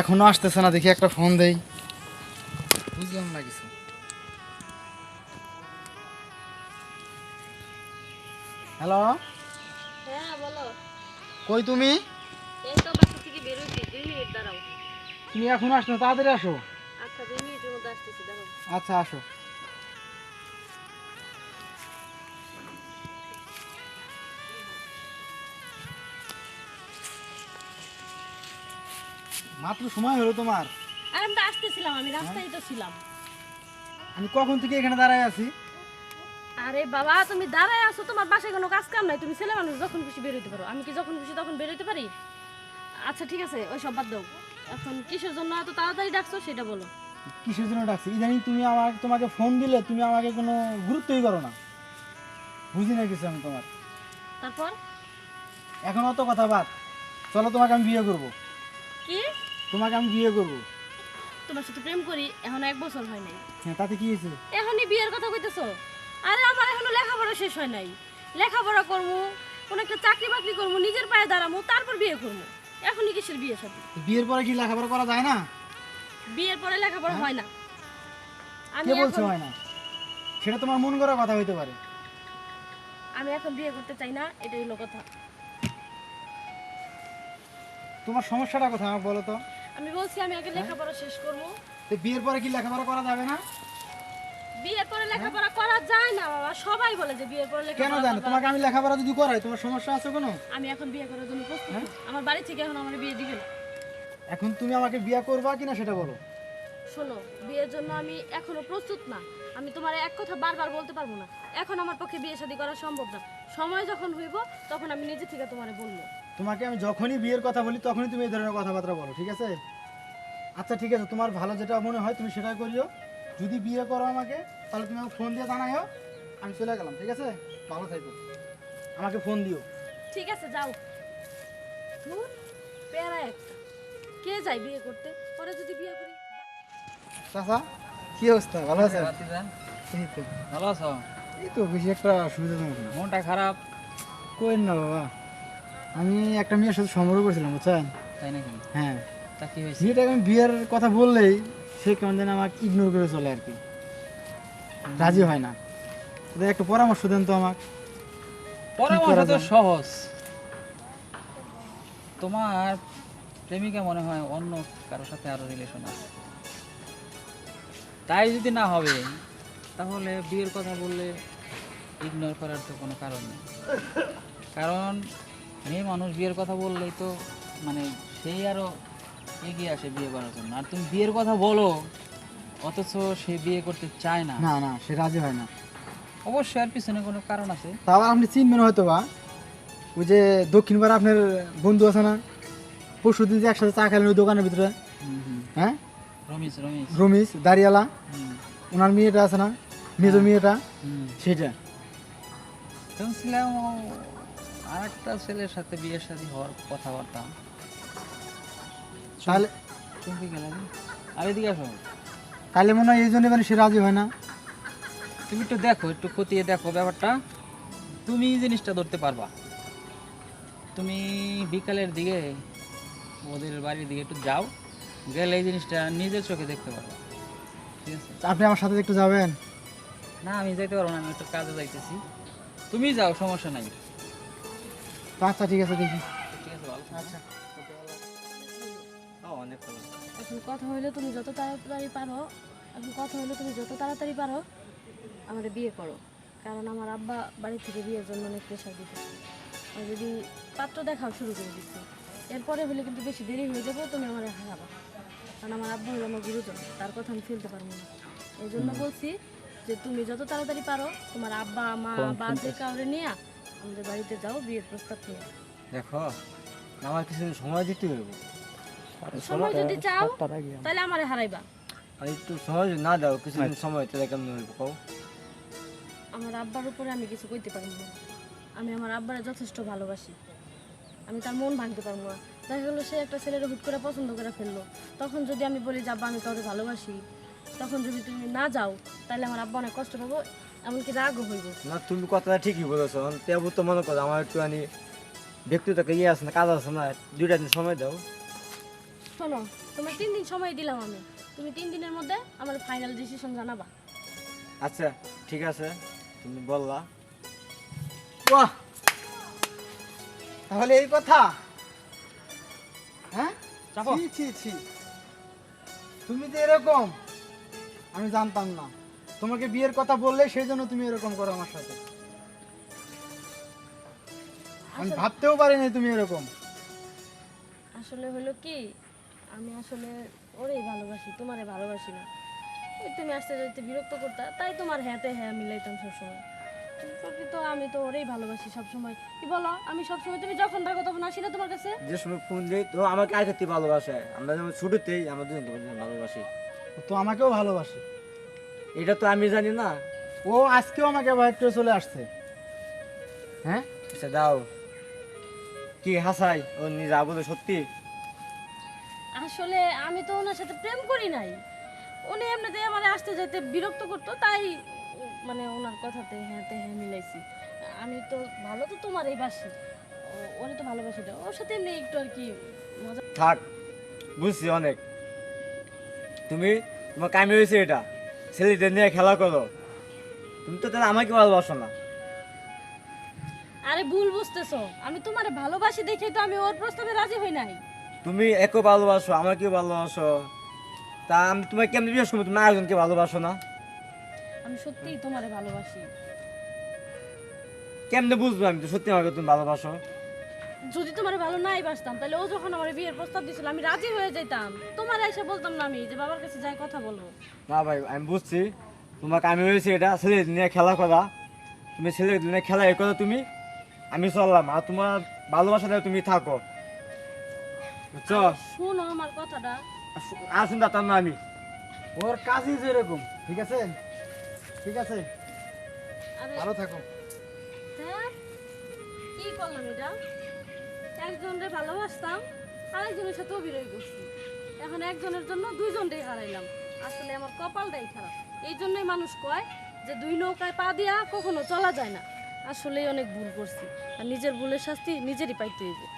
এখনও আসতেছে না দেখি একটা ফোন দেই। বুঝলাম না কিছু। হ্যালো হ্যাঁ বলো। কই তুমি? এই তো বাসা থেকে বেরোইছি দুই মিনিট দাঁড়াও। তুমি এখন আসছো তাড়াতাড়ি আসো। আচ্ছা 2 মিনিটের মধ্যে আসতেছি দাঁড়াও। আচ্ছা আসো। মাত্র সময় হলো তোমার। আর আমি তো আসতেছিলাম আমি রাস্তায় তো ছিলাম। আমি কখন থেকে এখানে দাঁড়ায় আছি? আরে বাবা তুমি দাঁড়ায় আছো তোমার বাসায় কোনো কাজ কাম নাই। তুমি ছেলে মানুষ যখন খুশি বেরোতে পারো। আমি কি যখন খুশি তখন বেরোতে পারি? আচ্ছা ঠিক আছে ওই সব বাদ দাও। এখন কিসের জন্য এত তাড়াতাড়ি ডাকছো সেটা বলো। কিসের জন্য ডাকছি? ইদানিং তুমি আমার তোমাকে ফোন দিলে তুমি আমাকে কোনো গুরুত্বই করো না। বুঝি না কিছু আমি তোমার। তারপর? এখন অত কথা বাদ। চলো তোমাকে আমি বিয়ে করব। কি? তোমাকে আমি বিয়ে করব। তোমার সাথে প্রেম করি এখন এক বছর হয় নাই। হ্যাঁ তাতে কি হয়েছে? এখনই বিয়ের কথা কইতেছো? আরে আমার এখনও লেখাপড়া শেষ হয় নাই। লেখাপড়া করব কোনো একটা চাকরি বাকরি করব নিজের পায়ে দাঁড়াবো তারপর বিয়ে করব। এখনই কিসের বিয়ে সাথে? বিয়ের পরে কি লেখাপড়া করা যায় না? বিয়ের পরে লেখাপড়া হয়। না। আমি কে বলছে হয় না? সেটা তোমার মন করা কথা হইতে পারে। আমি এখন বিয়ে করতে চাই না এটাই হলো কথা। তোমার সমস্যাটা কথা আমাকে বলো তো। আমি বলছি আমি আগে লেখাপড়া শেষ করব। তো বিয়ের পরে কি লেখাপড়া করা যাবে না? বিয়ের পরে লেখাপড়া করা যায় না বাবা। সবাই বলে যে বিয়ের পরে কেন জানো তোমাকে আমি লেখাপড়া যদি করাই তোমার সমস্যা আছে কোনো? আমি এখন বিয়ে করার জন্য প্রস্তুত। না। আমার বাড়ি থেকে এখন আমার বিয়ে দিবে না। এখন তুমি আমাকে বিয়ে করবা কিনা সেটা বলো। শোনো বিয়ের জন্য আমি এখনও প্রস্তুত না। আমি তোমার এক কথা বারবার বলতে পারব না। এখন আমার পক্ষে বিয়ে শাদী করা সম্ভব না। সময় যখন হইব তখন আমি নিজে থেকে তোমারে বলব। তোমাকে আমি যখনই বিয়ের কথা বলি তখনই তুমি এই ধরনের কথাবার্তা বলো ঠিক আছে? আচ্ছা ঠিক আছে তোমার ভালো যেটা মনে হয় তুমি সেটাই করিও। যদি বিয়ে করো আমাকে তাহলে তুমি আমাকে ফোন দিয়ে জানাইও আমি চলে গেলাম ঠিক আছে? ভালো থাকো। আমাকে ফোন দিও। ঠিক আছে যাও। ধুর, প্যারা একটা। কে যায় বিয়ে করতে? পরে যদি বিয়ে করি। চাচা কি অবস্থা? ভালো আছে এই ভালো আছো? এই তো বেশি একটা অসুবিধা নেই মনটা খারাপ। কই না বাবা। আমি একটা মেয়ের সাথে সম্পর্ক করছিলাম বুঝছেন? তাই নাকি? হ্যাঁ। তা কি হয়েছে? মেয়েটাকে আমি বিয়ের কথা বললেই সে কেমন যেন আমাকে ইগনোর করে চলে আর কি। রাজি হয় না। একটু পরামর্শ দেন তো আমাকে। পরামর্শ তো সহজ। তোমার প্রেমিকা মনে হয় অন্য কারোর সাথে আরও রিলেশন আছে। তাই যদি না হবে তাহলে বিয়ের কথা বললে ইগনোর করার তো কোনো কারণ নেই। কারণ মেয়ে মানুষ বিয়ের কথা বললেই তো মানে সেই আরও এগিয়ে আসে বিয়ে করার জন্য। আর তুমি বিয়ের কথা বলো অথচ সে বিয়ে করতে চায় না। না না সে রাজি হয় না। অবশ্যই আর পিছনে কোনো কারণ আছে? তাও আপনি চিনবেন হয়তো বা ওই যে দক্ষিণ দক্ষিণবার আপনার বন্ধু আছে না পরশু দিন যে একসাথে চা খেলেন ওই দোকানের ভিতরে। হ্যাঁ? রমেশ রমেশ। রমিস দাঁড়িয়ালা ওনার মেয়েটা আছে না মেজ মেয়েটা সেটা। আর একটা ছেলের সাথে বিয়ের সাথে হওয়ার কথাবার্তা। তাহলে শুনতে গেলাম আর এদিকে আসো। তাহলে মনে হয় এই জন্য মানে সে রাজি হয় না। তুমি একটু দেখো একটু খতিয়ে দেখো ব্যাপারটা। তুমি এই জিনিসটা ধরতে পারবা। তুমি বিকালের দিকে ওদের বাড়ির দিকে একটু যাও। গেলে এই জিনিসটা নিজের চোখে দেখতে পারবা। ঠিক আছে? আপনি আমার সাথে একটু যাবেন? না আমি যাইতে পারব না আমি একটু কাজে যাইতেছি। তুমি যাও সমস্যা নাই। আচ্ছা ঠিক আছে দেখি। ঠিক আছে ভালো আচ্ছা। অনেক এখন কথা হইলে তুমি যত তাড়াতাড়ি পারো এখন কথা হইলে তুমি যত তাড়াতাড়ি পারো আমাদের বিয়ে করো। কারণ আমার আব্বা বাড়ি থেকে বিয়ের জন্য অনেক প্রেশার দিতে আর যদি পাত্র দেখাও শুরু করে দিচ্ছে এরপরে হলে কিন্তু বেশি দেরি হয়ে যাব তুমি আমার হারাবা। কারণ আমার আব্বা হলো আমার গুরুজন তার কথা আমি ফেলতে পারব না। এই জন্য বলছি যে তুমি যত তাড়াতাড়ি পারো তোমার আব্বা মা বা যে কাউরে নিয়ে আমাদের বাড়িতে যাও বিয়ের প্রস্তাব নিয়ে। দেখো আমার কিছু সময় দিতে হইব সময় যদি চাও তাহলে আমারে হারাইবা। আর একটু সময় না দাও কিছুদিন সময় তাহলে কেমন হইব কও আমার আব্বার উপরে আমি কিছু কইতে পারব না। আমি আমার আব্বারে যথেষ্ট ভালোবাসি। আমি তার মন ভাঙতে পারব না। দেখা গেলো সে একটা ছেলের হুট করে পছন্দ করে ফেলল। তখন যদি আমি বলি যে আব্বা আমি কাউকে ভালোবাসি। তখন যদি তুমি না যাও তাহলে আমার আব্বা অনেক কষ্ট পাবো। এমনকি রাগও হইব? না তুমি কথাটা ঠিকই বলেছ। তেবু তো মনে করো আমার একটু আনি ব্যক্তিগত ইয়ে আছে না কাজ আছে না দুইটা দিন সময় দাও। শোনো তোমার তিন দিন সময় দিলাম আমি। তুমি তিন দিনের মধ্যে আমার ফাইনাল ডিসিশন জানাবা। আচ্ছা ঠিক আছে তুমি বললা। বাহ! তাহলে এই কথা? হ্যাঁ? চাপো। ছি ছি ছি। তুমি তো এরকম আমি জানতাম না। তোমাকে বিয়ের কথা বললে সেই জন্য তুমি এরকম করো আমার সাথে। আমি ভাবতেও পারিনি তুমি এরকম। আসলে হলো কি আমি আসলে ওরেই ভালোবাসি তোমারে ভালোবাসি না। ওই তুমি আসতে যাইতে বিরক্ত করতা তাই তোমার হ্যাঁতে হ্যাঁ মিলাইতাম সবসময়। কিন্তু প্রকৃত আমি তো ওরেই ভালোবাসি সবসময়। কি বলো আমি সবসময় তুমি যখন থাকো তখন আসি না তোমার কাছে? যে সময় ফোন দিই তো আমাকে আর করতে ভালোবাসে। আমরা যেমন ছোটতেই আমরা দুজন ভালোবাসি। তো আমাকেও ভালোবাসে। এটা তো আমি জানি না। ও আজকেও আমাকে বাইক করে চলে আসছে। হ্যাঁ? আচ্ছা দাও। কি হাসাই? ও নিজা বলে সত্যি? আসলে আমি তো ওনার সাথে প্রেম করি নাই। উনি এমনিতে আমার আসতে যেতে বিরক্ত করতো তাই মানে ওনার কথাতে হ্যাঁতে হ্যাঁ মিলাইছি। আমি তো ভালো তো তোমারই বাসি। ও- ওরে তো ভালোবাসি না। ওর সাথে এমনি একটু আর কি মজা থাক বুঝছি অনেক। তুমি তোমার কামি হয়েছে এটা। ছেলেদের নিয়ে খেলা করো। তুমি তো তাহলে আমাকে ভালোবাসো না। আরে ভুল বুঝতেছো। আমি তোমারে ভালোবাসি দেখে তো আমি ওর প্রস্তাবে রাজি হই নাই। তুমি একও ভালোবাসো আমাকেও ভালোবাসো। তা আমি তোমাকে কেমনি বিশ্বাস করব? তুমি আরেকজনকে ভালোবাসো না। আমি সত্যিই তোমারে ভালোবাসি। কেমনে বুঝব আমি? তো সত্যি আমাকে তুমি ভালোবাসো। যদি তোমার ভালো নাই বাসতাম তাহলে ও যখন আমার বিয়ের প্রস্তাব দিছিল আমি রাজি হয়ে যেতাম তোমার এসে বলতাম না আমি যে বাবার কাছে যাই কথা বলব। না ভাই আমি বুঝছি। তোমাকে আমি হয়েছে এটা ছেলেদের নিয়ে খেলা করা। তুমি ছেলে নিয়ে খেলা এ করো তুমি আমি চললাম। আর তোমার ভালোবাসাটা তুমি থাকো। বুঝছ? শোনো আমার কথাটা। আর শুনতে না আমি। ওর কাজই যে এরকম ঠিক আছে? ঠিক আছে? আরে ভালো থাকো। হ্যাঁ কি করলাম এটা? একজনরে ভালোবাসতাম, আরেকজনের সাথে অভিনয় করছি। এখন একজনের জন্য দুইজনটাই হারাইলাম। আসলে আমার কপালটাই খারাপ। এই জন্যই মানুষ কয় যে দুই নৌকায় পা দিয়া কখনো চলা যায় না। আসলেই অনেক ভুল করছি। আর নিজের ভুলের শাস্তি নিজেরই পাইতে হইবে।